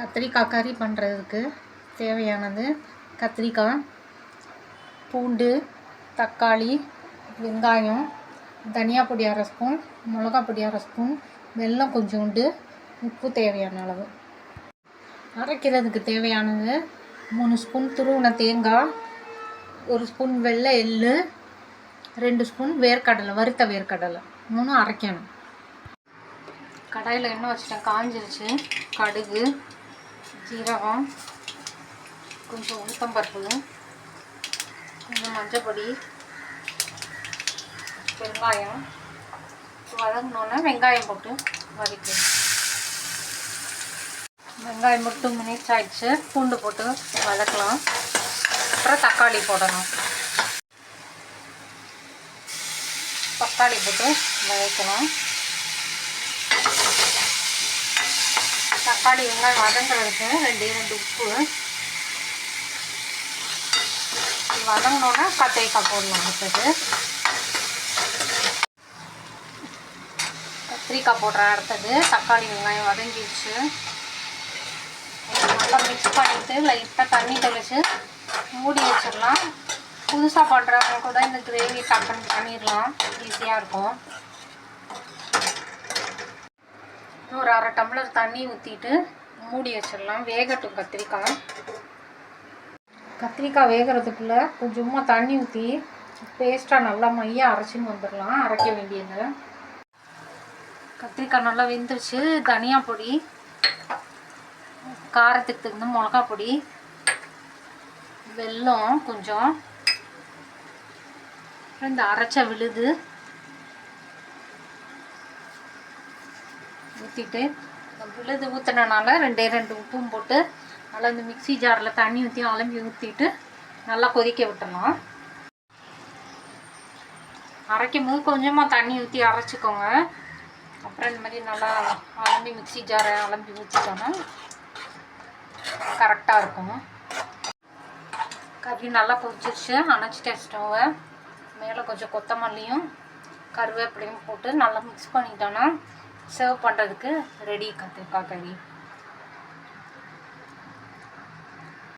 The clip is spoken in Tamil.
கத்திரிக்காய் கறி பண்ணுறதுக்கு தேவையானது கத்திரிக்காய் பூண்டு தக்காளி வெங்காயம் தனியா பொடி அரை ஸ்பூன் மிளகா பொடி அரை ஸ்பூன் வெல்லம் கொஞ்சோண்டு உப்பு தேவையான அளவு. அரைக்கிறதுக்கு தேவையானது மூணு ஸ்பூன் துருவின தேங்காய் ஒரு ஸ்பூன் வெள்ளை எள்ளு ரெண்டு ஸ்பூன் வேர்க்கடலை வறுத்த வேர்க்கடலை. மூணும் அரைக்கணும். கடாயில் எண்ணெய் வச்சுட்டேன். காஞ்சிருச்சு. கடுகு சீரகம் கொஞ்சம் உளுத்தம்பருப்பு கொஞ்சம் மஞ்சப்பொடி வெங்காயம். வதங்கினோன்னே வெங்காயம் போட்டு வதக்கணும் வெங்காயம் போட்டு டூ மினிட்ஸ் ஆயிடுச்சு. பூண்டு போட்டு வதக்கலாம். அப்புறம் தக்காளி போடணும். தக்காளி போட்டு வதக்கணும். தக்காளி வெங்காயம் வதங்குறதுக்கு ரெண்டு ரெண்டு உப்பு. வதங்கினோன்னா கத்திரிக்காய் போடணும் அடுத்தது. கத்திரிக்காய் போடுறேன் அடுத்தது. தக்காளி வெங்காயம் வதங்கிடுச்சு. நல்லா மிக்ஸ் பண்ணிவிட்டு லைட்டாக தண்ணி தெளித்து மூடி வச்சிடலாம். புதுசாக பண்ணுறவங்க கூட இந்த கிரேவி டக்குன்னு பண்ணிடலாம். ஈஸியாக இருக்கும். ஒரு அரை டம்ளர் தண்ணி ஊற்றிட்டு மூடி வச்சிடலாம். வேகட்டும் கத்திரிக்காய். கத்திரிக்காய் வேகிறதுக்குள்ளே கொஞ்சமாக தண்ணி ஊற்றி பேஸ்ட்டாக நல்லா மையாக அரைச்சின்னு வந்துடலாம். அரைக்க வேண்டியது. கத்திரிக்காய் நல்லா வெந்துருச்சு. தனியா பொடி காரத்துக்கு தகுந்த மிளகா பொடி வெல்லம் கொஞ்சம். அப்புறம் இந்த அரைச்ச விழுது ஊற்றிட்டு விழுது ஊற்றினனால ரெண்டே ரெண்டு உப்பும் போட்டு நல்லா இந்த மிக்ஸி ஜாரில் தண்ணி ஊற்றி அலம்பி ஊற்றிட்டு நல்லா கொதிக்க விட்டணும் அரைக்கும் போது கொஞ்சமாக தண்ணி ஊற்றி அரைச்சிக்கோங்க. அப்புறம் இந்த மாதிரி நல்லா அலம்பி மிக்ஸி ஜாரை அலம்பி ஊற்றிட்டோன்னா கரெக்டாக இருக்கும். கறி நல்லா கொதிச்சிருச்சு. அணைச்சிட்டேன் ஸ்டவ்வை. மேலே கொஞ்சம் கொத்தமல்லியும் கருவேப்பிலையும் போட்டு நல்லா மிக்ஸ் பண்ணிட்டோன்னா சர்வ் பண்ணுறதுக்கு ரெடி கத்திரிக்காய் கறி